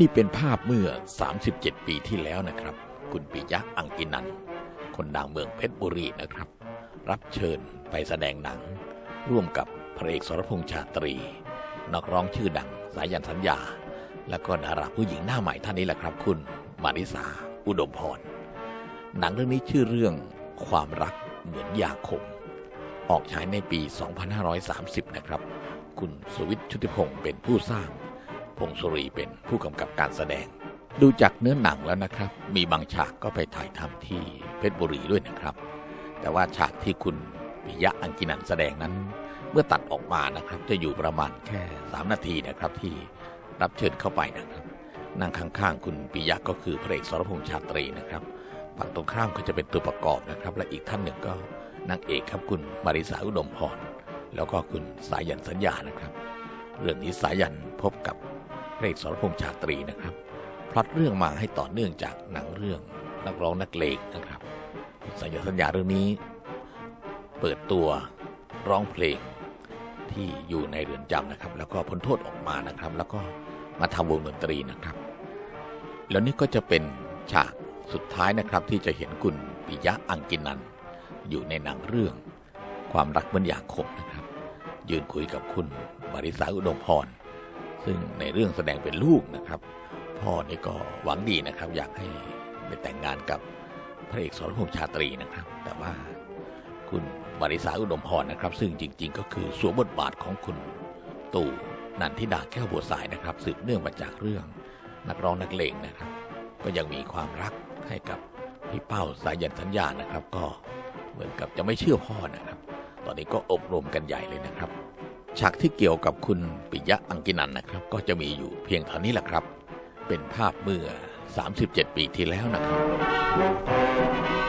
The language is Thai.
นี่เป็นภาพเมื่อ 37 ปีที่แล้วนะครับ คุณปิยะอังกินัน คนดังเมืองเพชรบุรีนะครับ รับเชิญไปแสดงหนัง ร่วมกับพระเอกสรพงษ์ชาตรี นักร้องชื่อดังสายันสัญญา แล้วก็ดาราผู้หญิงหน้าใหม่ท่านนี้แหละครับ คุณมาริสาอุดมพร หนังเรื่องนี้ชื่อเรื่องความรักเหมือนยาคม ออกฉายในปี 2530 นะครับ คุณสุวิทย์ชุติพงศ์เป็นผู้สร้าง พงศรีเป็นผู้กำกับการแสดง ดูจากเนื้อหนังแล้วนะครับ มีบางฉากก็ไปถ่ายทำที่เพชรบุรีด้วยนะครับ แต่ว่าฉากที่คุณปิยะอังกินันแสดงนั้น เมื่อตัดออกมานะครับ จะอยู่ประมาณแค่ 3 นาทีนะครับที่รับเชิญเข้าไปนะครับนั่งข้างๆคุณปิยะก็คือพระเอกสรพงษ์ชาตรีนะครับฝั่งตรงข้ามก็จะเป็นตัวประกอบนะครับ และอีกท่านหนึ่งก็นางเอกครับคุณมาริสาอุดมพรแล้วก็คุณสายันสัญญานะครับ เรื่องนี้สายันพบกับ พระเอกสรพงษ์ชาตรีนะครับพล็อตเรื่องมาให้ต่อเนื่องจากหนังเรื่องนักร้องนักเลงนะครับสายันสัญญาเรื่องนี้ เปิดตัวร้องเพลงที่อยู่ในเรือนจำนะครับ แล้วก็พ้นโทษออกมานะครับ แล้วก็มาทำวงดนตรีนะครับ แล้วนี่ก็จะเป็นฉากสุดท้ายนะครับที่จะเห็นคุณปิยะอังกินัน อยู่ในหนังเรื่อง ความรักเหมือนยากคมนะครับ ยืนคุยกับคุณมาริสาอุดมพร ซึ่งในเรื่องแสดงเป็นลูกนะครับ พ่อนี่ก็หวังดีนะครับ อยากให้ไปแต่งงานกับพระเอกสรพงษ์ชาตรีนะครับ แต่ว่าคุณมาริสาอุดมพรนะครับ ซึ่งจริง ๆ ก็คือสวมบทบาทของคุณตู่นันทิดาแก้วบัวสายนะครับ สืบเนื่องมาจากเรื่องนักร้องนักเลงนะครับ ก็ยังมีความรักให้กับพี่เป้าสายันสัญญานะครับ ก็เหมือนกับจะไม่เชื่อพ่อนะครับ ตอนนี้ก็อบรมกันใหญ่เลยนะครับ ฉากที่เกี่ยวกับคุณปิยะอังกินันนะครับ ก็จะมีอยู่เพียงเท่านี้แหละครับ เป็นภาพเมื่อ 37 ปีที่แล้วนะครับ